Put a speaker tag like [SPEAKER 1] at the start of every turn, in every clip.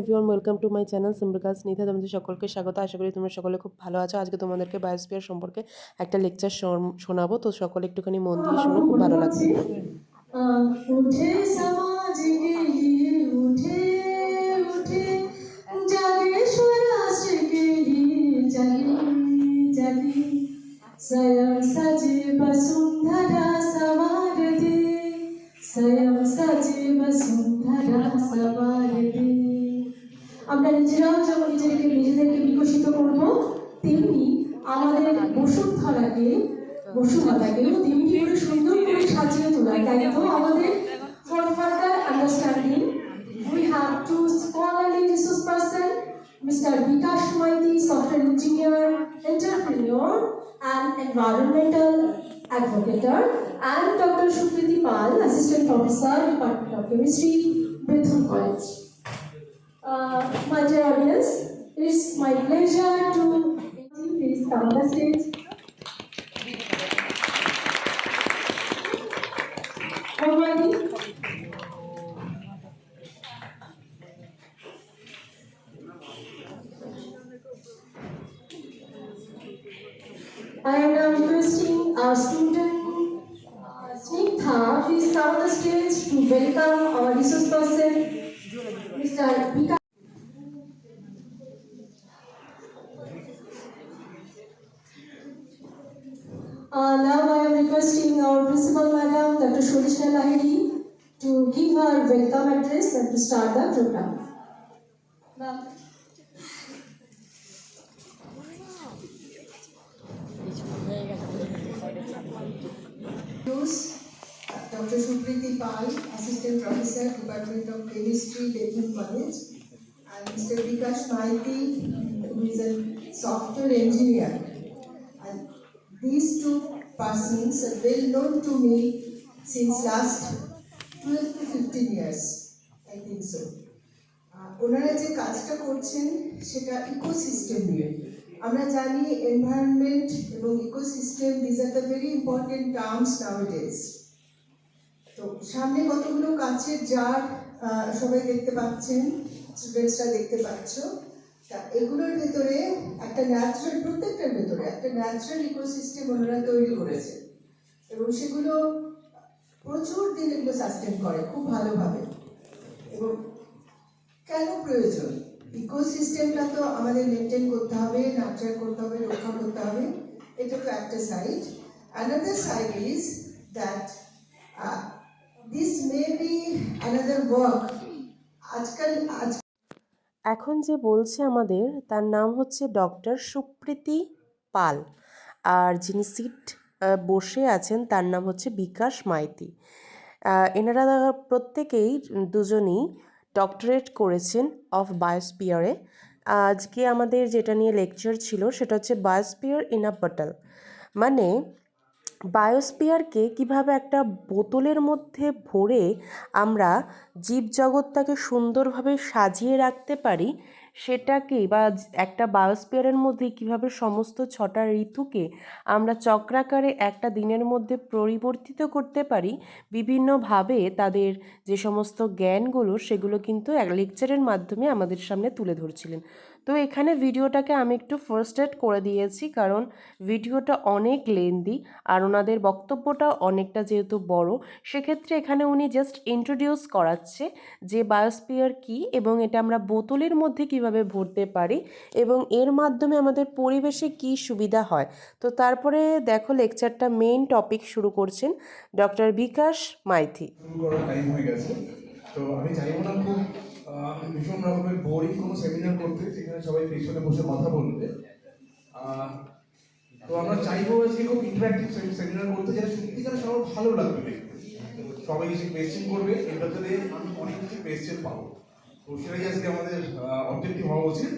[SPEAKER 1] Everyone welcome to my channel সিম্বরগাজ নিধা তোমাদের সকলকে স্বাগত। আশা করি তোমরা সকলে খুব ভালো আছো। আজকে তোমাদেরকে বায়োস্পিয়ার সম্পর্কে একটা লেকচার শোনাবো। তো সকলে একটুখানি মন দিয়ে শোনো, খুব ভালো
[SPEAKER 2] সমাজ গেলিয়ে উঠে উঠে, জাগে স্বরাষ্ট্র আমরা নিজেরাও যেমন নিজেদেরকে নিজেদেরকে বিকশিত করব, তেমনি আমাদের বসুন্ধরাকে বসুন্ধরাকে তেমনি করে সুন্দর সাজিয়ে তোলা আমাদের for further understanding we have to scholarly resource person mister Bikash Maity software engineer entrepreneur and environmental advocator and doctor Supriti Pal assistant professor department of chemistry Bethune college Uh, my dear audience, it's my pleasure to please come on the stage. Already, I am now requesting our student uh, Snigdha, please come on the stage to welcome our resource person, Mr. Vika. Uh, now I am requesting our principal madam, Dr. Shorishna Lahiri, to give her welcome address and to start the program. Ma'am.
[SPEAKER 3] Dr. Supriti Pal, Assistant Professor, Department of Chemistry, Bethune College, and Mr. Vikash Maiti, who is a software engineer. And these two persons are well known to me since last 12 to 15 years, I think so. আহ, ওনারা যে কাজটা করছেন সেটা ecosystem নিয়ে আমরা জানি environment এবং ecosystem these are the very important terms nowadays তো সামনে কতগুলো কাছের জার সবাই দেখতে পাচ্ছেন স্টুডেন্টসরা দেখতে পাচ্ছ। তা এগুলোর ভেতরে একটা ন্যাচারাল প্রত্যেকটার ভেতরে একটা ন্যাচারাল ইকোসিস্টেম ওনারা তৈরি করেছে। এবং সেগুলো প্রচুর দিন এগুলো সাস্টেন করে, খুব ভালোভাবে। এবং কেন প্রয়োজন? ইকোসিস্টেমটা তো আমাদের মেনটেন করতে হবে নার্চার করতে হবে, রক্ষা করতে হবে। এটা তো একটা side another side is that this
[SPEAKER 1] এখন যে বলছে আমাদের, তার নাম হচ্ছে ডক্টর সুপ্রীতি পাল। আর যিনি সিট বসে আছেন, তার নাম হচ্ছে বিকাশ মাইতি। এনারা প্রত্যেকেই দুজনই ডক্টরেট করেছেন অফ বায়োস্পিয়ারে আজকে আমাদের যেটা নিয়ে লেকচার ছিল, সেটা হচ্ছে বায়োস্পিয়ার ইন আ বটল। মানে বায়োস্পিয়ারকে কীভাবে একটা বোতলের মধ্যে ভরে আমরা জীবজগৎটাকে সুন্দরভাবে সাজিয়ে রাখতে পারি, সেটাকে বা একটা বায়োস্পিয়ারের মধ্যে কীভাবে সমস্ত ছটা ঋতুকে আমরা চক্রাকারে একটা দিনের মধ্যে পরিবর্তিত করতে পারি, বিভিন্নভাবে তাদের যে সমস্ত জ্ঞানগুলো সেগুলো কিন্তু এক লেকচারের মাধ্যমে আমাদের সামনে তুলে ধরছিলেন। তো এখানে ভিডিওটাকে আমি একটু ফার্স্ট এড করে দিয়েছি, কারণ ভিডিওটা অনেক লেন্দি আর ওনাদের বক্তব্যটা অনেকটা যেহেতু বড়, সেক্ষেত্রে এখানে উনি জাস্ট ইন্ট্রোডিউস করাচ্ছে যে বায়োস্পিয়ার কি এবং এটা আমরা বোতলের মধ্যে কীভাবে ভরতে পারি এবং এর মাধ্যমে আমাদের পরিবেশে কি সুবিধা হয়। তো তারপরে দেখো লেকচারটা মেইন টপিক শুরু করছেন ডক্টর বিকাশ মাইথি
[SPEAKER 4] তো আমি চাইব না খুব ভীষণ রকমের বোরিং কোনো সেমিনার করতে, যেখানে সবাই পেছনে বসে কথা বলবে। তো আমরা চাইব আজকে খুব ইন্টারাক্টিভ সেমিনার করতে, যেটা সত্যিকার সবার ভালো লাগবে। সবাই এসে কোয়েশ্চেন করবে এটার জন্য আমি অনেক কিছু কোয়েশ্চেন পাবো। তো সেটাই আজকে আমাদের অবজেক্টিভ হওয়া উচিত।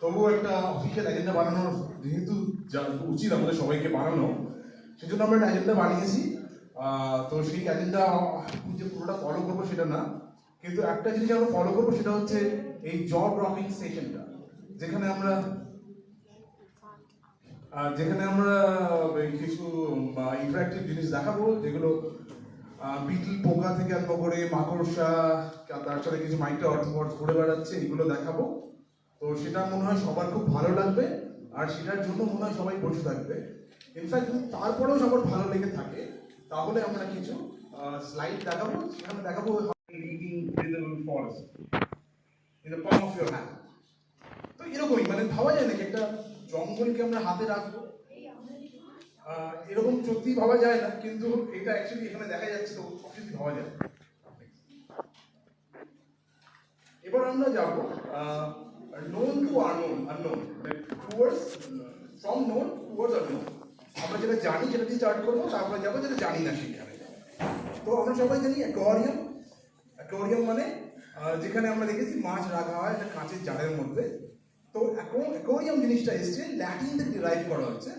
[SPEAKER 4] তবুও একটা অফিসিয়াল এজেন্ডা বানানোর, যেহেতু উচিত আমাদের সবাইকে বানানো, সেজন্য আমরা একটা এজেন্ডা বানিয়েছি। তো সেই এজেন্ডা যে পুরোটা ফলো করব সেটা না। কিন্তু একটা জিনিস আমরা ফলো করব, সেটা হচ্ছে এই জব ড্রপিং সেশনটা যেখানে আমরা যেখানে আমরা কিছু ইন্টারাক্টিভ জিনিস দেখাবো, যেগুলো বিটল পোকা থেকে আরম্ভ করে মাকড়সা তার সাথে কিছু মাইক্রো অর্থপট ঘুরে বেড়াচ্ছে, এগুলো দেখাবো। তো সেটা মনে হয় সবার খুব ভালো লাগবে, আর সেটার জন্য মনে হয় সবাই বসে থাকবে। ইনফ্যাক্ট যদি তারপরেও সবার ভালো লেগে থাকে, তাহলে আমরা কিছু স্লাইড দেখাবো, সেখানে দেখাবো forest in the palm of your hand তো এরকমই মানে ভাবা যায় নাকি? একটা জঙ্গলকে আমরা হাতে রাখব? এরকম সত্যি ভাবা যায় না, কিন্তু এটা অ্যাকচুয়ালি এখানে দেখা যাচ্ছে, তো সত্যি ভাবা যায়। এবার আমরা যাব known to unknown unknown towards from known towards unknown আমরা যেটা জানি সেটা দিয়ে স্টার্ট করব, তারপরে যাব, যেটা জানি না সেখানে তো আমরা সবাই জানি অ্যাকোয়ারিয়াম অ্যাকোয়ারিয়াম মানে যেখানে আমরা দেখেছি মাছ রাখা হয় একটা কাঁচের জারের মধ্যে। তো অ্যাকোয়ারিয়াম জিনিসটা এসছে ল্যাটিন থেকে ডিরাইভ করা হচ্ছে।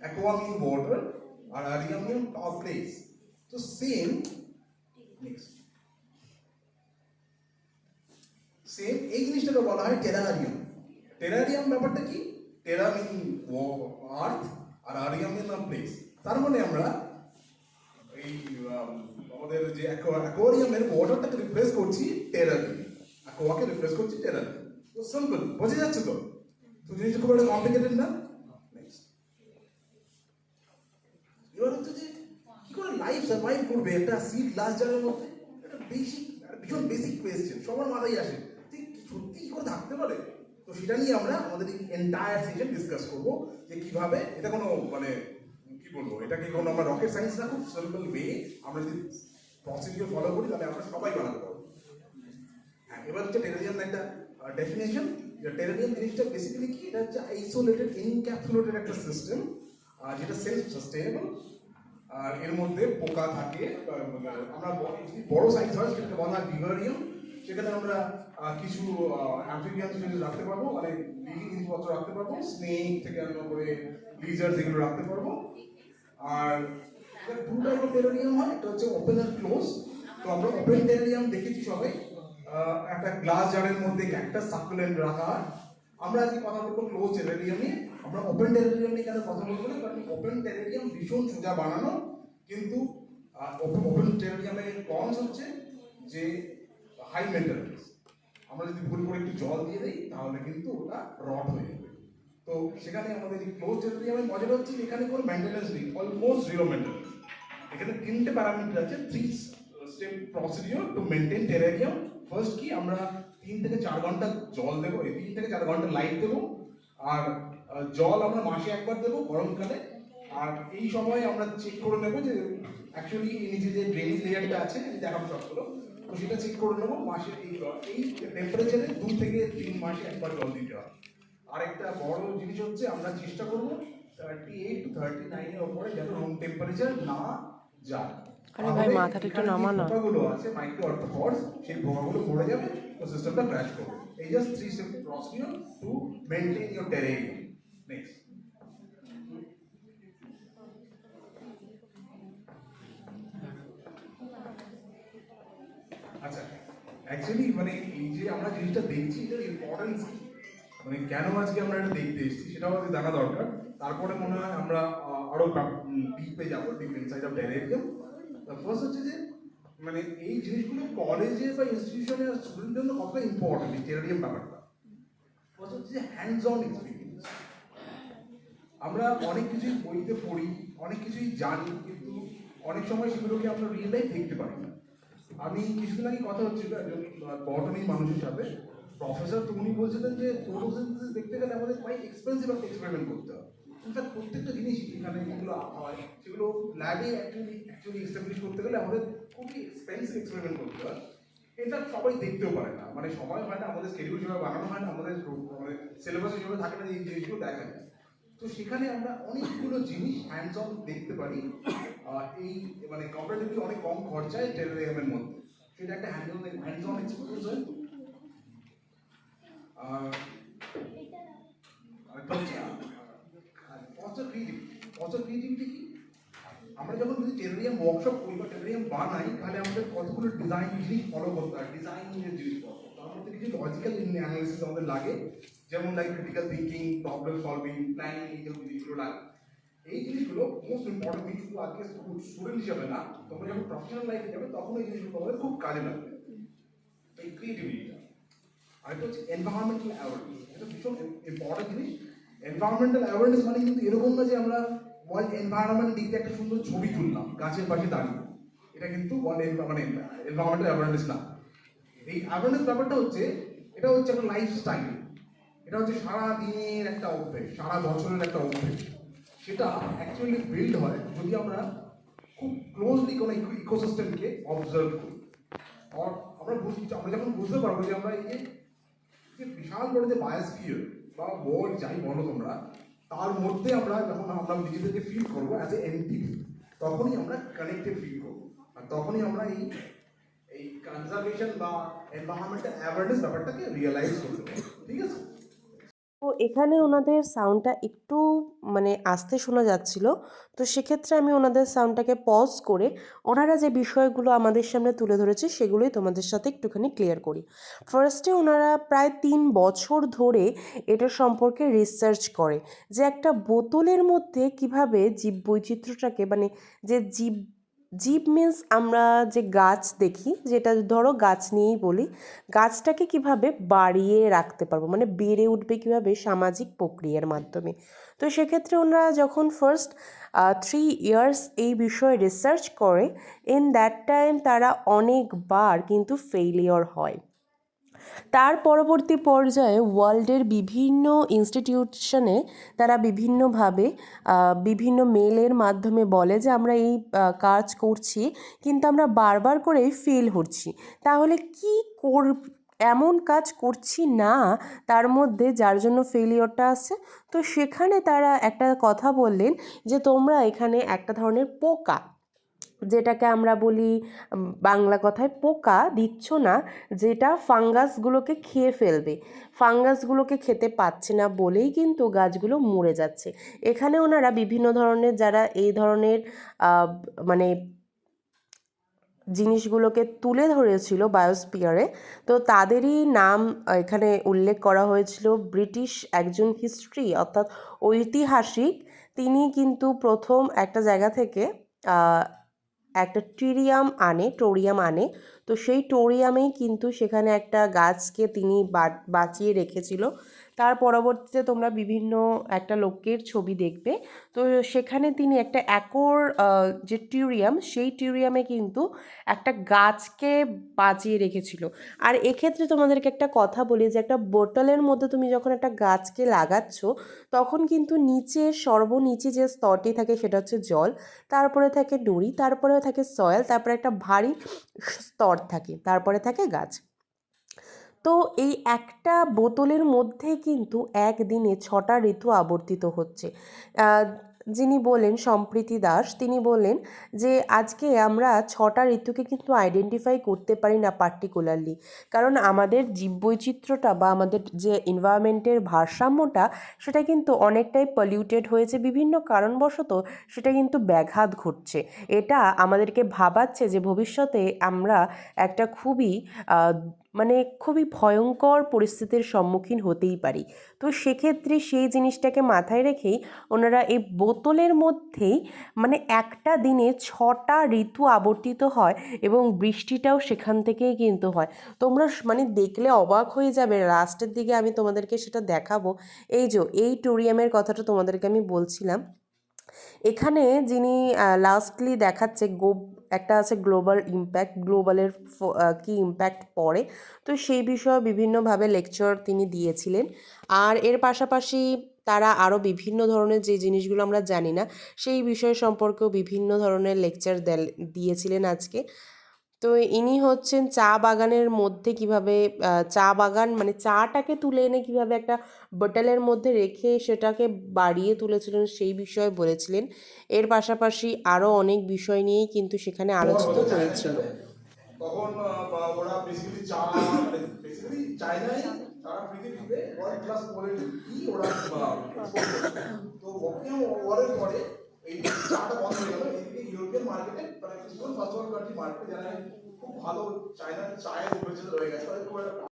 [SPEAKER 4] অ্যাকোয়া মিন ওয়াটার আর মিন টপ প্লেস তো সেম নেক্সট সেম এই জিনিসটাকে বলা হয় টেরারিয়াম টেরারিয়াম ব্যাপারটা কি? টেরা মিন আর্থ আর আরিয়াম মিন প্লেস তার মানে আমরা আমাদের যে অ্যাকোয়ারিয়ামের ওয়াটারটাকে রিপ্লেস করছি টেরা দিয়ে অ্যাকোয়াকে রিপ্লেস করছি টেরা দিয়ে তো সিম্পল বোঝা যাচ্ছে তো? তো জিনিসটা খুব একটা কমপ্লিকেটেড না? এবার হচ্ছে যে, কি করে লাইফ সার্ভাইভ করবে একটা সিট লাস্ট জারের মধ্যে? একটা বেসিক ভীষণ বেসিক কোয়েশ্চেন সবার মাথায় আসে। যে সত্যি কি করে থাকতে পারে? তো সেটা নিয়ে আমরা আমাদের এই এন্টায়ার সেশন ডিসকাস করব যে কীভাবে, এটা কোনো মানে কি বলব? এটা কি কোনো আমরা রকেট সায়েন্স না, খুব সিম্পল ওয়ে আমরা যদি প্রসিডিওর ফলো করি, তাহলে আমরা সবাই বানাতে পারব। হ্যাঁ এবার হচ্ছে টেরারিয়াম একটা ডেফিনেশন টেরারিয়াম জিনিসটা বেসিক্যালি কি? এটা হচ্ছে আইসোলেটেড এনক্যাপসুলেটেড একটা সিস্টেম যেটা সেলফ সাস্টেনেবল আর এর মধ্যে পোকা থাকে আমরা বড় সাইজ হয়, সেটাকে বলা হয় ভিভারিয়াম সেখানে আমরা কিছু অ্যাম্ফিবিয়ান জিনিস রাখতে পারব মানে লিভিং জিনিসপত্র রাখতে পারব স্নেক থেকে আরম্ভ করে লিজার্ড এগুলো রাখতে পারব, আর দু টাইপের টেরারিয়াম হয়, একটা হচ্ছে ওপেন আর ক্লোজ তো আমরা ওপেন টেরারিয়াম দেখেছি সবাই। একটা গ্লাস জারের মধ্যে একটা সাকুলেন্ট রাখা হয়। আমরা আজকে কথা বলব ক্লোজ টেরারিয়াম নিয়ে। আমরা ওপেন টেরারিয়াম নিয়ে কেন কথা বলব না? কারণ ওপেন টেরারিয়াম ভীষণ সোজা বানানো, কিন্তু ওপেন টেরারিয়ামের কনস হচ্ছে যে হাই মেনটেন্যান্স আমরা যদি ভুল করে একটু জল দিয়ে দিই, তাহলে কিন্তু ওটা রট হয়ে যাবে। তো সেখানে আমাদের ক্লোজ টেরারিয়ামের মজাটা হচ্ছে এখানে কোনো মেনটেন্যান্স নেই অলমোস্ট জিরো মেনটেন্যান্স এখানে তিনটে প্যারামিটার আছে three step procedure to maintain terrarium first কি, আমরা তিন থেকে চার ঘণ্টা জল দেবো, এই তিন থেকে চার ঘণ্টা লাইট দেবো, আর জল আমরা মাসে একবার দেবো গরমকালে। আর এই সময় আমরা চেক করে নেব যে অ্যাকচুয়ালি নিচে যে ড্রেনেজ লেয়ারটা আছে দেখাবো সবগুলো। তো সেটা চেক করে নেব, মাসে এই এই টেম্পারেচারে দু থেকে তিন মাসে একবার জল দিতে হয় আরেকটা বড় জিনিস হচ্ছে, আমরা চেষ্টা করব থার্টি এইট টু থার্টি নাইনের ওপরে যেন রুম টেম্পারেচার না যায়
[SPEAKER 1] আরে ভাই, মাথাটা একটু নামা না।
[SPEAKER 4] পোকাগুলো আছে মাইক্রো অর্থোপডস সেই পোকাগুলো মরে যাবে তো সিস্টেমটা ক্র্যাশ করবে। এই just three step procedure to maintain your terrarium next আচ্ছা অ্যাকচুয়ালি মানে এই যে আমরা জিনিসটা দেখছি এটার ইম্পর্টেন্স কি? মানে কেন আজকে আমরা এটা দেখতে এসেছি সেটাও আমাদের জানা দরকার। তারপরে মনে হয় আমরা আহ, আরও ডিপে যাব deep inside of terrarium first হচ্ছে যে মানে এই জিনিসগুলো কলেজে বা ইনস্টিটিউশনে স্টুডেন্টের জন্য কতটা ইম্পর্টেন্ট এই টেরারিয়াম ব্যাপারটা? ফার্স্ট হচ্ছে যে হ্যান্ডস অন এক্সপিরিয়েন্স আমরা অনেক কিছুই বইতে পড়ি অনেক কিছুই জানি কিন্তু অনেক সময় সেগুলোকে আমরা রিয়েল লাইফ দেখতে পারি না। আমি কিছুদিন আগে কথা হচ্ছিল একজন বটনি মানুষের সাথে প্রফেসর তো উনি বলছিলেন যে ফটোসিনথেসিস দেখতে গেলে আমাদের কোয়াইট এক্সপেন্সিভ একটা এক্সপেরিমেন্ট করতে হবে। ইনফ্যাক্ট প্রত্যেকটা জিনিস এখানে যেগুলো হয়, সেগুলো ল্যাবে অ্যাকচুয়ালি অ্যাকচুয়ালি এস্টাবলিশ করতে গেলে আমাদের খুবই এক্সপেন্সিভ এক্সপেরিমেন্ট করতে হয়। এটা সবাই দেখতেও পারে না। মানে সময় হয় না, আমাদের স্কেডিউল যেভাবে বানানো হয় না, আমাদের মানে সিলেবাস যেভাবে থাকে না এই জিনিসগুলো দেখা যায়। তো সেখানে আমরা অনেকগুলো জিনিস হ্যান্ডস অন দেখতে পারি। এই মানে কম্পারেটিভলি অনেক কম খরচায় টেরারিয়ামের মধ্যে। সেটা একটা hand on hands on experience হয়। আর পজিটিভ ক্রিয়েটিভিটি পজিটিভ কি আমরা যখন যদি টেরারিয়াম ওয়ার্কশপ করি বা টেরারিয়াম বানাই তাহলে আমাদের কতগুলো ডিজাইন জিনিস ফলো করতে হয় ডিজাইনের তার মধ্যে কিছু লজিক্যাল অ্যানালিসিস আমাদের লাগে যেমন লাগে critical thinking problem solving planning এই সব জিনিসগুলো লাগে এই জিনিসগুলো মোস্ট ইম্পর্টেন্ট শুধু আজকে স্টুডেন্ট হিসাবে না তোমরা যখন প্রফেশনাল লাইফে যাবে তখন এই জিনিসগুলো তোমাদের খুব কাজে লাগবে এই ক্রিয়েটিভিটিটা আরেকটা হচ্ছে এনভায়রনমেন্টাল অ্যাওয়ারনেস এটা ভীষণ ইম্পর্টেন্ট জিনিস। এনভায়রনমেন্টাল অ্যাওয়ারনেস মানে কিন্তু এরকম না যে আমরা ওয়ার্ল্ড এনভায়রনমেন্ট দিক একটা সুন্দর ছবি তুললাম, গাছের পাশে দাঁড়িয়ে। এটা কিন্তু ওয়ার্ল্ড মানে এনভায়রনমেন্টাল অ্যাওয়ারনেস না। এই অ্যাওয়ারনেস ব্যাপারটা হচ্ছে, এটা হচ্ছে একটা লাইফস্টাইল এটা হচ্ছে সারা দিনের একটা অভ্যেস, সারা বছরের একটা অভ্যেস। সেটা অ্যাকচুয়ালি বিল্ড হয় যদি আমরা খুব ক্লোজলি কোনো ইকোসিস্টেমকে অবজার্ভ করি। আমরা বুঝতে আমরা যখন বুঝতে পারব যে আমরা এই যে যে বিশাল বড় যে বায়োস্ফিয়ার বা বল যাই বলো তোমরা, তার মধ্যে আমরা যখন আমরা নিজেদেরকে ফিল করব অ্যাজ এ এন্টিটি তখনই আমরা কানেক্টেড ফিল করব। আর তখনই আমরা এই এই কনজারভেশন বা এনভায়রনমেন্টাল অ্যাওয়ারনেস ব্যাপারটাকে রিয়েলাইজ করতে পারব। ঠিক আছে?
[SPEAKER 1] তো এখানে ওনাদের সাউন্ডটা একটু মানে আস্তে শোনা যাচ্ছিল। তো সেক্ষেত্রে আমি ওনাদের সাউন্ডটাকে পজ করে ওনারা যে বিষয়গুলো আমাদের সামনে তুলে ধরেছে সেগুলোই তোমাদের সাথে একটুখানি ক্লিয়ার করি। ফার্স্টে ওনারা প্রায় তিন বছর ধরে এটা সম্পর্কে রিসার্চ করে যে একটা বোতলের মধ্যে কীভাবে জীব বৈচিত্র্যটাকে মানে যে জীব জীব মিন্স আমরা যে গাছ দেখি, যেটা ধরো গাছ নিয়েই বলি, গাছটাকে কীভাবে বাড়িয়ে রাখতে পারব? মানে বেড়ে উঠবে কীভাবে? সামাজিক প্রক্রিয়ার মাধ্যমে। তো সেক্ষেত্রে ওনারা যখন ফার্স্ট থ্রি ইয়ার্স এই বিষয়ে রিসার্চ করে ইন দ্যাট টাইম তারা অনেকবার কিন্তু ফেইলিওর হয়। তার পরবর্তী পর্যায়ে ওয়ার্ল্ডের বিভিন্ন ইনস্টিটিউশনে তারা বিভিন্নভাবে বিভিন্ন মেলের মাধ্যমে বলে যে আমরা এই কাজ করছি, কিন্তু আমরা বারবার করেই ফেল হচ্ছি। তাহলে কি কর, এমন কাজ করছি না তার মধ্যে যার জন্য ফেলিওরটা আছে? তো সেখানে তারা একটা কথা বললেন যে তোমরা এখানে একটা ধরনের পোকা যেটাকে আমরা বলি বাংলা কথায় পোকা, দিচ্ছ না, যেটা ফাঙ্গাসগুলোকে খেয়ে ফেলবে। ফাঙ্গাসগুলোকে খেতে পাচ্ছে না বলেই কিন্তু গাছগুলো মরে যাচ্ছে। এখানে ওনারা বিভিন্ন ধরনের যারা এই ধরনের মানে জিনিসগুলোকে তুলে ধরেছিল বায়োস্পিয়ারে তো তাদেরই নাম এখানে উল্লেখ করা হয়েছিল ব্রিটিশ একজন হিস্ট্রি, অর্থাৎ ঐতিহাসিক। তিনি কিন্তু প্রথম একটা জায়গা থেকে একটা টিরিয়াম আনে, টোরিয়াম আনে। তো সেই টোরিয়ামেই কিন্তু সেখানে একটা গাছকে তিনি বাঁচিয়ে রেখেছিল। তার পরবর্তীতে তোমরা বিভিন্ন একটা লোকের ছবি দেখবে। তো সেখানে তিনি একটা একর যে টিউরিয়াম, সেই টিউরিয়ামে কিন্তু একটা গাছকে বাঁচিয়ে রেখেছিল। আর এক্ষেত্রে তোমাদেরকে একটা কথা বলি যে, একটা বোটলের মধ্যে তুমি যখন একটা গাছকে লাগাচ্ছ, তখন কিন্তু নিচে, সর্বনিচে যে স্তরটি থাকে সেটা হচ্ছে জল, তারপরে থাকে নুড়ি তারপরে থাকে সয়েল, তারপরে একটা ভারী স্তর থাকে, তারপরে থাকে গাছ। তো এই একটা বোতলের মধ্যে কিন্তু একদিনে ছটা ঋতু আবর্তিত হচ্ছে। যিনি বলেন সম্প্রীতি দাস, তিনি বললেন যে আজকে আমরা ছটা ঋতুকে কিন্তু আইডেন্টিফাই করতে পারি না পার্টিকুলারলি কারণ আমাদের জীববৈচিত্র্যটা বা আমাদের যে এনভায়রনমেন্টের ভারসাম্যটা, সেটা কিন্তু অনেকটাই পলিউটেড হয়েছে। বিভিন্ন কারণবশত সেটা কিন্তু ব্যাঘাত ঘটছে। এটা আমাদেরকে ভাবাচ্ছে যে ভবিষ্যতে আমরা একটা খুবই মানে খুবই ভয়ঙ্কর পরিস্থিতির সম্মুখীন হতেই পারি। তো সেক্ষেত্রে সেই জিনিসটাকে মাথায় রেখেই ওনারা এই বোতলের মধ্যেই মানে একটা দিনে ছটা ঋতু আবর্তিত হয় এবং বৃষ্টিটাও সেখান থেকেই কিন্তু হয়। তোমরা মানে দেখলে অবাক হয়ে যাবে, লাস্টের দিকে আমি তোমাদেরকে সেটা দেখাবো। এই যে, এই টোরিয়ামের কথাটা তোমাদেরকে আমি বলছিলাম এখানে যিনি লাস্টলি দেখাচ্ছে গো একটা আছে গ্লোবাল ইম্প্যাক্ট গ্লোবালের কি ইম্প্যাক্ট পড়ে। তো সেই বিষয়ে বিভিন্নভাবে লেকচার তিনি দিয়েছিলেন। আর এর পাশাপাশি তারা আরও বিভিন্ন ধরনের যে জিনিসগুলো আমরা জানি না, সেই বিষয় সম্পর্কেও বিভিন্ন ধরনের লেকচার দিয়েছিলেন আজকে। তো ইনি হচ্ছেন চা বাগানের মধ্যে কীভাবে চা বাগান মানে চাটাকে তুলে এনে কীভাবে একটা বোতলের মধ্যে রেখে সেটাকে বাড়িয়ে তুলেছিলেন সেই বিষয়ে বলেছিলেন এর পাশাপাশি আরও অনেক বিষয় নিয়েই কিন্তু সেখানে আলোচিত হয়েছিল
[SPEAKER 4] তখন ওরা বেসিক্যালি চা বেসিক্যালি চায়নায় তারা পৃথিবীতে ওয়ার্ল্ড ক্লাস কোয়ালিটি ওরা export করছে। তো ওপিয়াম ওয়ারের পরে এই চাটা বন্ধ হয়ে গেল। এদিকে ইউরোপিয়ান মার্কেটে মানে ফার্স্ট ওয়ার্ল্ড কান্ট্রি মার্কেটে যারা খুব ভালো চায়নার চায়ের উপরে রয়ে গেছে, তাদের খুব একটা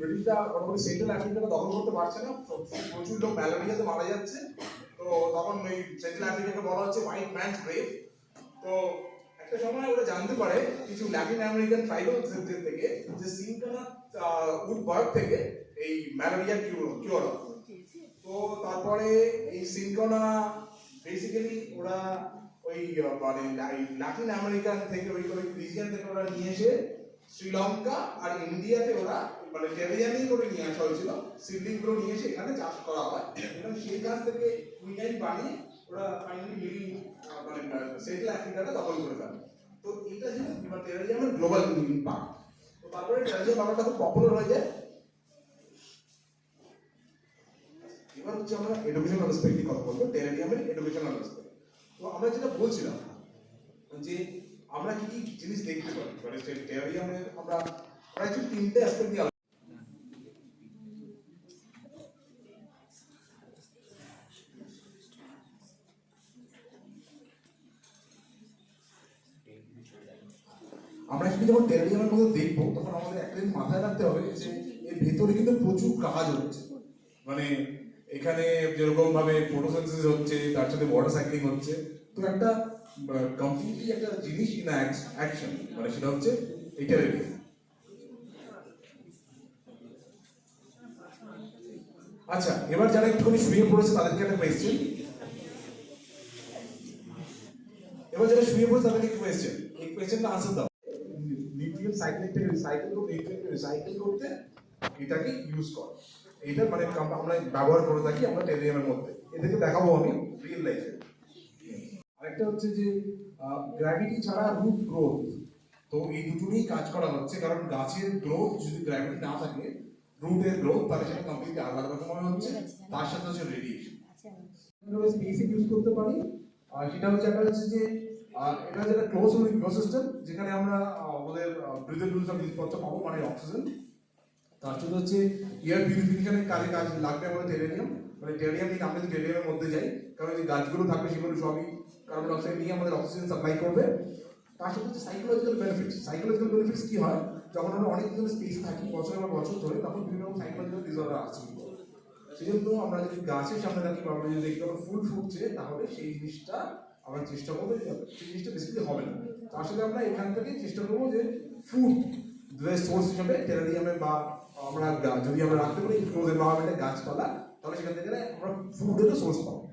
[SPEAKER 4] ব্রিটিশরা মোটামুটি সেন্ট্রাল আফ্রিকাটা দখল করতে পারছে না। প্রচুর লোক ম্যালেরিয়াতে মারা যাচ্ছে। তো তখন ওই সেন্ট্রাল আফ্রিকাকে বলা হচ্ছে হোয়াইট ম্যানস গ্রেভ তো একটা সময় ওরা জানতে পারে, কিছু ল্যাটিন আমেরিকান ট্রাইবাল থেকে যে সিনকানা উড বার্গ থেকে এই ম্যালেরিয়া কিউর কিউর তো তারপরে এই সিনকোনা বেসিক্যালি ওরা ওই মানে লাতিন আমেরিকান থেকে ওই ওই রিজিয়ন থেকে ওরা নিয়ে এসে শ্রীলঙ্কা আর ইন্ডিয়াতে ওরা মানে টেরিয়ানি করে নিয়ে আসা হয়েছিল। সিডলিংগুলো নিয়ে এসে এখানে চাষ করা হয়। এবং সেই গাছ থেকে কুইনাইন বানিয়ে ওরা ফাইনালি মিডিল মানে সেন্ট্রাল আফ্রিকাটা দখল করে ফেলে। তো এটা ছিল টেরারিয়ামের গ্লোবাল ইম্প্যাক্ট তো তারপরে টেরারিয়াম ব্যাপারটা খুব পপুলার হয়ে যায়। এবার হচ্ছে আমরা এডুকেশনাল রেসপেক্ট কথা বলব টেরারিয়ামের এডুকেশনাল রেসপেক্ট তো আমরা যেটা বলছিলাম, যে আমরা কি কি জিনিস দেখতে পারি? মানে টেরারিয়ামের আমরা প্রায় তিনটে অ্যাসপেক্ট নিয়ে আমরা কিন্তু যখন টেরারিয়ামের মধ্যে দেখব, তখন আমাদের একটা মাথায় রাখতে হবে যে এর ভেতরে কিন্তু প্রচুর কাজ হচ্ছে মানে এখানে যেরকম ভাবে ফটোসিনথেসিস হচ্ছে, তার সাথে ওয়াটার সাইক্লিং হচ্ছে, তো একটা কমপ্লিটলি একটা জিনিস ইন অ্যাকশন মানে সেটা হচ্ছে টেরারিয়াম আচ্ছা এবার যারা একটুখানি শুয়ে পড়েছে, তাদেরকে একটা কোয়েশ্চেন এবার যারা শুয়ে পড়েছে, তাদেরকে একটা কোয়েশ্চেন এই কোয়েশ্চেনটা আনসার দাও। নিউট্রিয়েন্ট সাইক্লিংটাকে রিসাইকেল করতে রিসাইকেল করতে এটাকে ইউজ কর। এটা মানে আমরা ব্যবহার করে থাকি আমরা টেরিয়ামের মধ্যে। এদেরকে দেখাবো আমি রিয়েল লাইফে আরেকটা হচ্ছে যে গ্র্যাভিটি ছাড়া রুট গ্রোথ তো এই দুটো নিয়েই কাজ করা হচ্ছে কারণ গাছের গ্রোথ যদি গ্র্যাভিটি না থাকে রুটের গ্রোথ তাহলে সেটা কমপ্লিটলি আলাদা রকম ভাবে হচ্ছে তার সাথে হচ্ছে রেডিয়েশন স্পেসে ইউজ করতে পারি। আর সেটা হচ্ছে একটা হচ্ছে যে এটা হচ্ছে একটা ক্লোজ ইকোসিস্টেম যেখানে আমরা আমাদের সব জিনিসপত্র পাবো মানে অক্সিজেন তার জন্য হচ্ছে এয়ার পিউরিফিকেশনের কাজে কাজ লাগবে আমাদের টেরেনিয়াম মানে টেরেনিয়াম নিয়ে আমরা টেরেনিয়ামের মধ্যে যাই, কারণ যে গাছগুলো থাকবে সেগুলো সবই কার্বন ডাইঅক্সাইড নিয়ে আমাদের অক্সিজেন সাপ্লাই করবে। তার সাথে হচ্ছে সাইকোলজিক্যাল বেনিফিটস সাইকোলজিক্যাল বেনিফিটস কি হয়? যখন আমরা অনেক দিন স্পেস থাকি বছরের পর বছর ধরে, তখন বিভিন্ন রকম সাইকোলজিক্যাল ডিসঅর্ডার আসছে। সেই জন্য আমরা যদি গাছের সামনে থাকি, বা আমরা যদি দেখি ফুল ফুটছে, তাহলে সেই জিনিসটা আমরা চেষ্টা করব সেই জিনিসটা বেসিক্যালি হবে না। তার সাথে আমরা এখান থেকে চেষ্টা করব যে ফুড সোর্স হিসাবে টেরারিয়ামে বা আমরা যদি আমরা রাখতে পারি ক্লোজ এনভায়রনমেন্টে গাছপালা, তাহলে সেখান থেকে আমরা ফুডেরও সোর্স পাবো।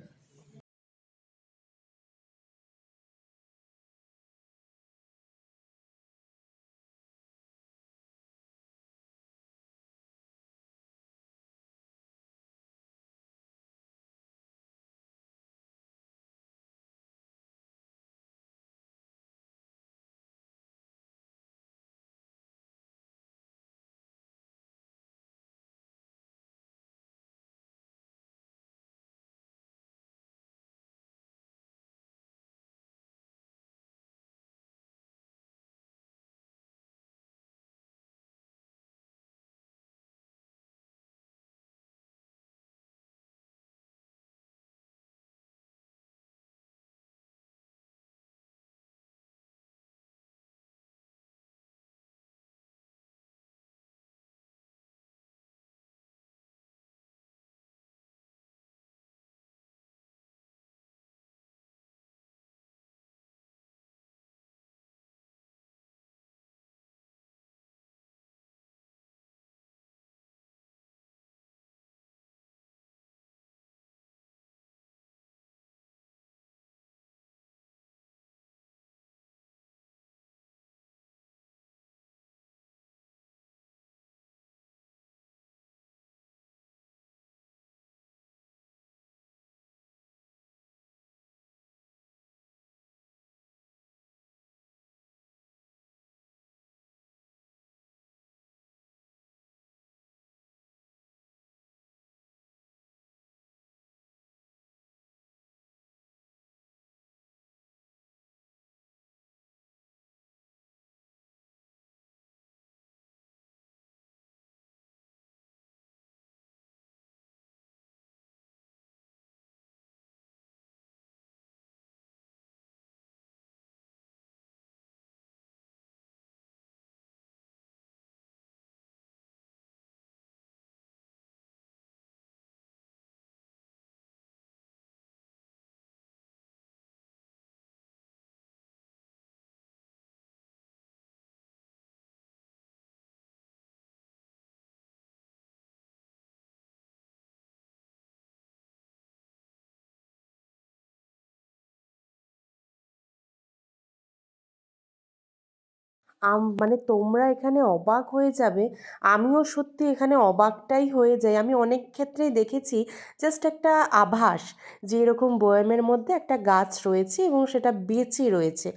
[SPEAKER 1] মানে তোমরা এখানে অবাক হয়ে যাবে। আমিও সত্যি এখানে অবাকটাই হয়ে যাই। আমি অনেক ক্ষেত্রেই দেখেছি জাস্ট একটা আভাস যে এরকম বয়ামের মধ্যে একটা গাছ রয়েছে এবং সেটা বেঁচে রয়েছে।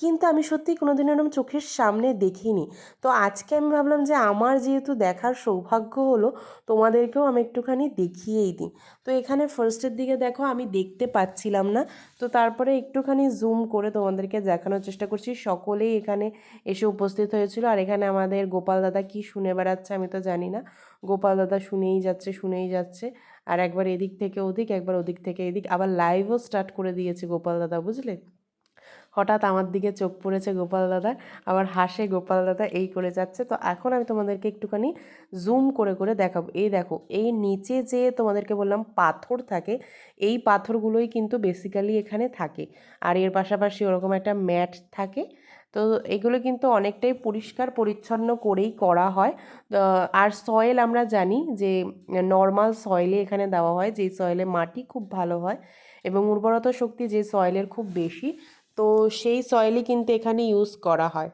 [SPEAKER 1] কিন্তু আমি সত্যি কোনোদিন এরকম চোখের সামনে দেখিনি। তো আজকে আমি ভাবলাম যে আমার যেহেতু দেখার সৌভাগ্য হলো, তোমাদেরকেও আমি একটুখানি দেখিয়েই দিই। তো এখানে ফার্স্টের দিকে দেখো, আমি দেখতে পাচ্ছিলাম না। তো তারপরে একটুখানি জুম করে তোমাদেরকে দেখানোর চেষ্টা করছি। সকলেই এখানে এসে উপস্থিত হয়েছিল। আর এখানে আমাদের গোপাল দাদা কি শুনে বেড়াচ্ছে আমি তো জানি না। গোপাল দাদা শুনেই যাচ্ছে শুনেই যাচ্ছে। আর একবার এদিক থেকে ওদিক, একবার ওদিক থেকে এদিক। আবার লাইভও স্টার্ট করে দিয়েছে গোপাল দাদা, বুঝলে? হঠাৎ আমার দিকে চোখ পড়েছে গোপাল দাদা আবার হাসে গোপাল দাদা এই করে যাচ্ছে। তো এখন আমি তোমাদেরকে একটুখানি জুম করে করে দেখাবো। এই দেখো, এই নিচে যে তোমাদেরকে বললাম পাথর থাকে, এই পাথরগুলোই কিন্তু বেসিক্যালি এখানে থাকে। আর এর পাশাপাশি ওরকম একটা ম্যাট থাকে। তো এগুলো কিন্তু অনেকটাই পরিষ্কার, পরিচ্ছন্ন করেই করা হয়। আর সয়েল আমরা জানি যে নর্মাল সয়েলে এখানে দেওয়া হয়, যেই সয়েলে মাটি খুব ভালো হয়। এবং উর্বরতা শক্তি যে সয়েলের খুব বেশি তো সেই সয়েলই কিন্তু এখানে ইউজ করা হয়।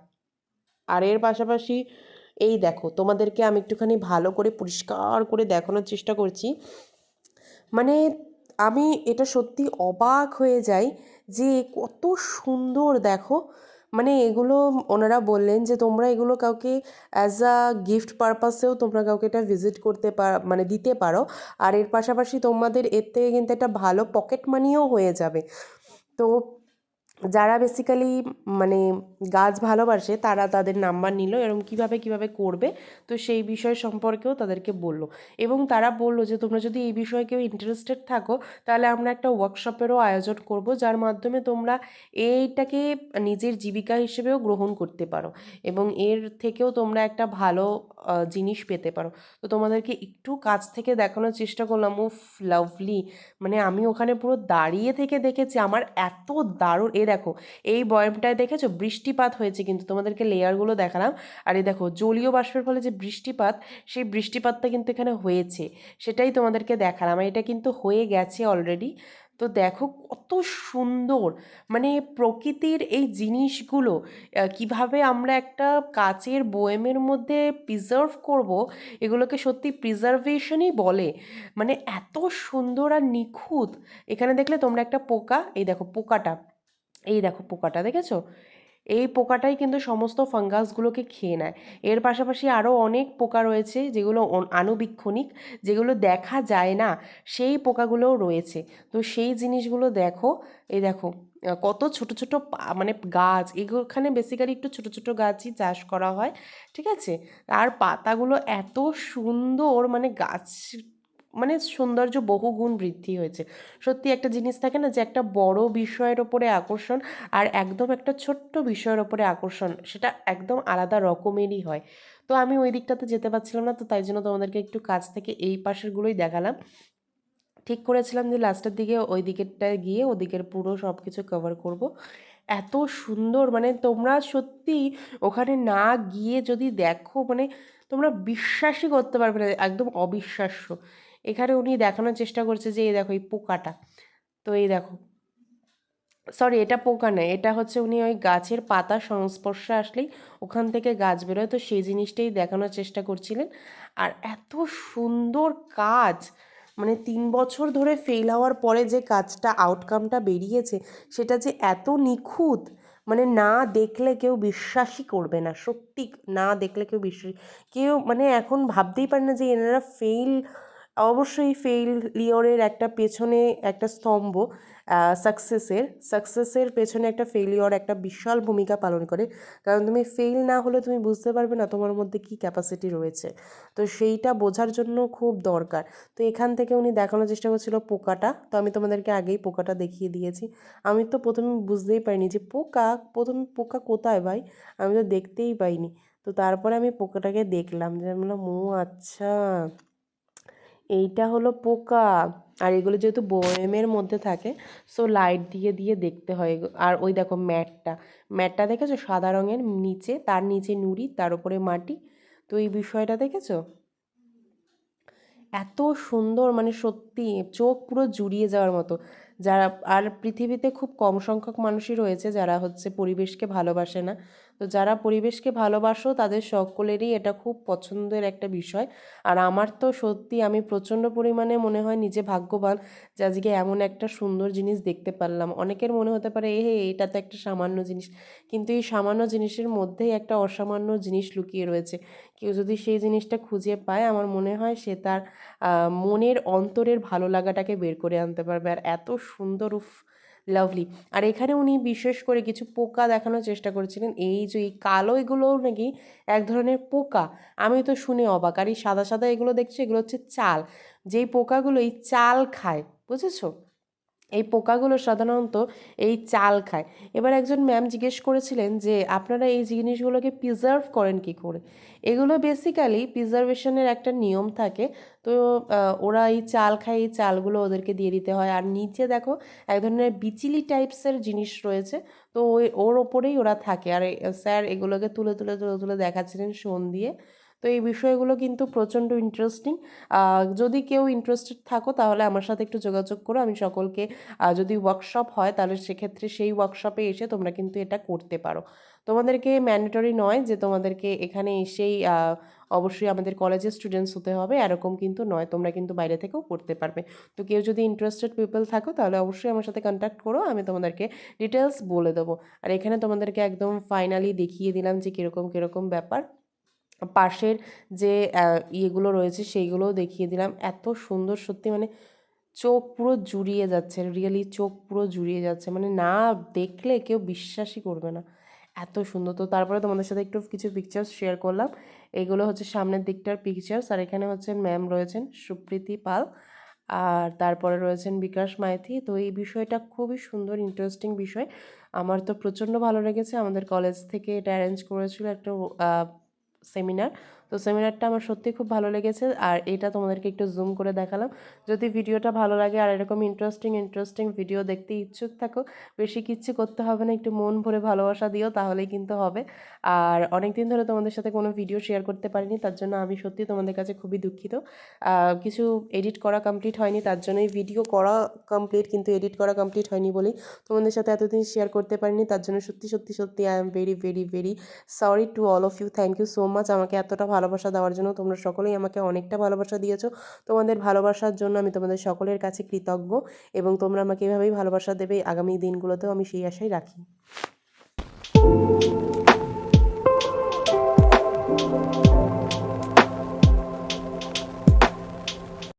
[SPEAKER 1] আর এর পাশাপাশি এই দেখো, তোমাদেরকে আমি একটুখানি ভালো করে পরিষ্কার করে দেখানোর চেষ্টা করছি। মানে আমি এটা সত্যি অবাক হয়ে যাই যে কত সুন্দর দেখো। মানে এগুলো ওনারা বললেন যে তোমরা এগুলো কাউকে অ্যাজ আ গিফট পারপাসেও তোমরা কাউকে এটা ভিজিট করতে পার মানে দিতে পারো। আর এর পাশাপাশি তোমাদের এর থেকে কিন্তু একটা ভালো পকেট মানিও হয়ে যাবে। তো যারা বেসিক্যালি মানে গাছ ভালোবাসে, তারা তাদের নাম্বার নিল এরকম কীভাবে কীভাবে করবে, তো সেই বিষয় সম্পর্কেও তাদেরকে বলল। এবং তারা বলল যে, তোমরা যদি এই বিষয়ে কেউ ইন্টারেস্টেড থাকো, তাহলে আমরা একটা ওয়ার্কশপেরও আয়োজন করব, যার মাধ্যমে তোমরা এইটাকে নিজের জীবিকা হিসেবেও গ্রহণ করতে পারো। এবং এর থেকেও তোমরা একটা ভালো জিনিস পেতে পারো। তো তোমাদেরকে একটু কাছ থেকে দেখানোর চেষ্টা করলাম। উফ লাভলি মানে আমি ওখানে পুরো দাঁড়িয়ে থেকে দেখেছি, আমার এত দারুণ এ দেখো, এই বয়ামটায় দেখেছ? বৃষ্টিপাত হয়েছে কিন্তু, তোমাদেরকে লেয়ারগুলো দেখালাম। আর এই দেখো, জলীয় বাষ্পের ফলে যে বৃষ্টিপাত, সেই বৃষ্টিপাতটা কিন্তু এখানে হয়েছে। সেটাই তোমাদেরকে দেখালাম। এটা কিন্তু হয়ে গেছে অলরেডি তো দেখো, কত সুন্দর! মানে প্রকৃতির এই জিনিসগুলো কীভাবে আমরা একটা কাচের বয়েমের মধ্যে প্রিজার্ভ করব, এগুলোকে সত্যি প্রিজার্ভেশনই বলে। মানে এত সুন্দর আর নিখুঁত। এখানে দেখলে তোমরা একটা পোকা, এই দেখো, পোকাটা। এই দেখো পোকাটা, দেখেছ? এই পোকাটাই কিন্তু সমস্ত ফাঙ্গাসগুলোকে খেয়ে নেয়। এর পাশাপাশি আরও অনেক পোকা রয়েছে যেগুলো আনুবীক্ষণিক যেগুলো দেখা যায় না, সেই পোকাগুলোও রয়েছে। তো সেই জিনিসগুলো দেখো, এই দেখো কত ছোট ছোট মানে গাছ এগুলোখানে বেসিক্যালি একটু ছোট ছোট গাছই চাষ করা হয়, ঠিক আছে? আর পাতাগুলো এত সুন্দর মানে গাছ মানে সৌন্দর্য বহুগুণ বৃদ্ধি হয়েছে। সত্যি একটা জিনিস থাকে না যে, একটা বড় বিষয়ের ওপরে আকর্ষণ আর একদম একটা ছোট্ট বিষয়ের ওপরে আকর্ষণ, সেটা একদম আলাদা রকমেরই হয়। তো আমি ওই দিকটাতে যেতে পারছিলাম না, তো তাই জন্য তোমাদেরকে একটু কাছ থেকে এই পাশেরগুলোই দেখালাম। ঠিক করেছিলাম যে, লাস্টের দিকে ওই দিকেরটায় গিয়ে ওদিকের পুরো সব কিছু কভার করব। এত সুন্দর মানে তোমরা সত্যি ওখানে না গিয়ে যদি দেখো মানে তোমরা বিশ্বাসই করতে পারবে না, একদম অবিশ্বাস্য। এখানে উনি দেখানোর চেষ্টা করছে যে, এই দেখো, এই পোকাটা। তো এই দেখো। সরি এটা পোকা নয়, এটা হচ্ছে উনি ওই গাছের পাতা সংস্পর্শে আসলেই ওখান থেকে গাছ বেরোয়। তো সেই জিনিসটাই দেখানোর চেষ্টা করছিলেন। আর এত সুন্দর কাজ! মানে তিন বছর ধরে ফেল হওয়ার পরে যে কাজটা আউটকামটা বেরিয়েছে, সেটা যে এত নিখুঁত! মানে না দেখলে কেউ বিশ্বাসই করবে না, সত্যি না দেখলে কেউ বিশ্বাস কেউ মানে এখন ভাবতেই পারে না যে, এনারা ফেল অবশ্যই ফেইলিওরের একটা পেছনে একটা স্তম্ভ সাকসেসের সাকসেসের পেছনে একটা ফেলিওর একটা বিশাল ভূমিকা পালন করে। কারণ তুমি ফেল না হলে তুমি বুঝতে পারবে না তোমার মধ্যে কী ক্যাপাসিটি রয়েছে। তো সেইটা বোঝার জন্য খুব দরকার। তো এখান থেকে উনি দেখানোর চেষ্টা করছিল পোকাটা। তো আমি তোমাদেরকে আগেই পোকাটা দেখিয়ে দিয়েছি। আমি তো প্রথমে বুঝতেই পারিনি যে পোকা, প্রথমে পোকা কোথায় ভাই? আমি তো দেখতেই পাইনি। তো তারপরে আমি পোকাটাকে দেখলাম যে বললাম, ও আচ্ছা। এইটা হলো পোকা। আর এগুলো যেহেতু বয়েমের মধ্যে থাকে সো লাইট দিয়ে দিয়ে দেখতে হয় আর ওই দেখো ম্যাটটা। ম্যাটটা দেখেছ? সাদা রঙের নিচে, তার নিচে নুড়ি, তার উপরে মাটি। তো এই বিষয়টা দেখেছ? এত সুন্দর মানে সত্যি চোখ পুরো জুড়িয়ে যাওয়ার মতো। যারা, আর পৃথিবীতে খুব কম সংখ্যক মানুষই রয়েছে যারা হচ্ছে পরিবেশকে ভালোবাসে না। তো যারা পরিবেশকে ভালোবাসো, তাদের সকলেরই এটা খুব পছন্দের একটা বিষয়। আর আমার তো সত্যি আমি প্রচণ্ড পরিমাণে মনে হয় নিজে ভাগ্যবান যে আজকে এমন একটা সুন্দর জিনিস দেখতে পারলাম। অনেকের মনে হতে পারে, এ, হে, এটা তো একটা সামান্য জিনিস। কিন্তু এই সামান্য জিনিসের মধ্যেই একটা অসামান্য জিনিস লুকিয়ে রয়েছে। কেউ যদি সেই জিনিসটা খুঁজে পায়, আমার মনে হয় সে তার মনের অন্তরের ভালো লাগাটাকে বের করে আনতে পারবে। আর এত সুন্দর, উফ লাভলি আর এখানে উনি বিশেষ করে কিছু পোকা দেখানোর চেষ্টা করেছিলেন। এই যে এই কালো এগুলোও নাকি এক ধরনের পোকা। আমি তো শুনে অবাক। আর এই সাদা সাদা এগুলো দেখছি, এগুলো হচ্ছে চাল। যেই পোকাগুলো এই চাল খায়, বুঝেছ? এই পোকাগুলো সাধারণত এই চাল খায়। এবার একজন ম্যাম জিজ্ঞেস করেছিলেন যে, আপনারা এই জিনিসগুলোকে প্রিজার্ভ করেন কি করে? এগুলো বেসিক্যালি প্রিজার্ভেশনের একটা নিয়ম থাকে। তো ওরা এই চাল খায়, এই চালগুলো ওদেরকে দিয়ে দিতে হয়। আর নিচে দেখো, এক ধরনের বিচিলি টাইপসের জিনিস রয়েছে। তো ওই, ওর ওপরেই ওরা থাকে। আর স্যার এগুলোকে তুলে তুলে তুলে তুলে দেখাচ্ছিলেন, শোন দিয়ে। তো এই বিষয়গুলো কিন্তু প্রচণ্ড ইন্টারেস্টিং যদি কেউ ইন্টারেস্টেড থাকো, তাহলে আমার সাথে একটু যোগাযোগ করো। আমি সকলকে যদি ওয়ার্কশপ হয়, তাহলে সেক্ষেত্রে সেই ওয়ার্কশপে এসে তোমরা কিন্তু এটা করতে পারো। তোমাদেরকে ম্যান্ডেটরি নয় যে তোমাদেরকে এখানে এসেই অবশ্যই আমাদের কলেজের স্টুডেন্টস হতে হবে। এরকম কিন্তু নয়, তোমরা কিন্তু বাইরে থেকেও করতে পারবে। তো কেউ যদি ইন্টারেস্টেড পিপল থাকো, তাহলে অবশ্যই আমার সাথে কন্ট্যাক্ট করো। আমি তোমাদেরকে ডিটেলস বলে দেবো। আর এখানে তোমাদেরকে একদম ফাইনালি দেখিয়ে দিলাম যে কীরকম কীরকম ব্যাপার। পাশের যে ইয়েগুলো রয়েছে সেইগুলোও দেখিয়ে দিলাম। এত সুন্দর সত্যি মানে চোখ পুরো জুড়িয়ে যাচ্ছে, রিয়েলি চোখ পুরো জুড়িয়ে যাচ্ছে। মানে না দেখলে কেউ বিশ্বাসই করবে না। এত সুন্দর। তো তারপরে তোমাদের সাথে একটু কিছু পিকচার্স শেয়ার করলাম। এগুলো হচ্ছে সামনের দিকটার পিকচার্স আর এখানে হচ্ছে ম্যাম রয়েছেন সুপ্রীতি পাল। আর তারপরে রয়েছেন বিকাশ মাইতি। তো এই বিষয়টা খুবই সুন্দর ইন্টারেস্টিং বিষয়। আমার তো প্রচণ্ড ভালো লেগেছে। আমাদের কলেজ থেকে এটা অ্যারেঞ্জ করেছিল একটা সেমিনার তো সেমিনারটা আমার সত্যি খুব ভালো লেগেছে আর এটা তোমাদেরকে একটু জুম করে দেখালাম। যদি ভিডিওটা ভালো লাগে আর এরকম ইন্টারেস্টিং ইন্টারেস্টিং ভিডিও দেখতে ইচ্ছুক থাকো, বেশি কিচ্ছু করতে হবে না, একটু মন ভরে ভালোবাসা দিও, তাহলেই কিন্তু হবে। আর অনেক দিন ধরে তোমাদের সাথে কোনো ভিডিও শেয়ার করতে পারিনি, তার জন্য আমি সত্যি তোমাদের কাছে খুবই দুঃখিত। কিছু এডিট করা কমপ্লিট হয়নি, তার জন্যই ভিডিও করা কমপ্লিট কিন্তু এডিট করা কমপ্লিট হয়নি বলেই তোমাদের সাথে এতদিন শেয়ার করতে পারিনি, তার জন্য সত্যি সত্যি সত্যি I am very very very sorry to all of you thank you so much আমাকে এতটা ভালোবাসা দেওয়ার জন্য তোমরা সকলেই আমাকে অনেকটা ভালোবাসা দিয়েছ। তোমাদের ভালোবাসার জন্য আমি তোমাদের সকলের কাছে কৃতজ্ঞ এবং তোমরা আমাকে এভাবেই ভালোবাসা দেবে। আগামী দিনগুলোতেও আমি সেই আশাই রাখি।